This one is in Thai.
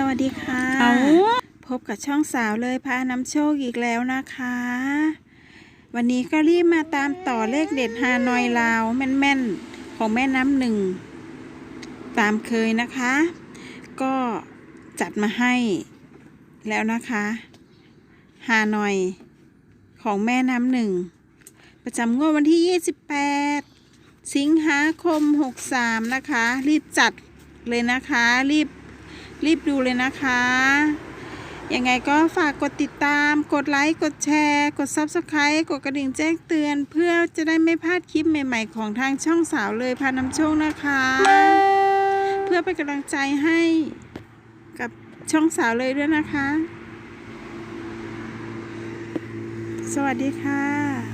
สวัสดีค่ะเอาพบกับช่องสาวเลยพานำโชคอีกแล้วนะคะ วันนี้ก็รีบมาตามต่อเลขเด็ดฮานอยลาวแม่นๆ ของแม่น้ำหนึ่ง ตามเคยนะคะ ก็จัดมาให้แล้วนะคะฮานอยของแม่น้ำหนึ่ง ประจำงวดวันที่ 28 สิงหาคม 63 นะคะ รีบจัดเลยนะคะ รีบ รีบดูเลยนะคะ ยังไงก็ฝากกดติดตาม กดไลค์ กดแชร์ กด Subscribe กดกระดิ่งแจ้งเตือน เพื่อจะได้ไม่พลาดคลิปใหม่ๆ ของทางช่องสาวเลยพานำโชคนะคะ เพื่อเป็นกำลังใจให้กับช่องสาวเลยด้วยนะคะ สวัสดีค่ะ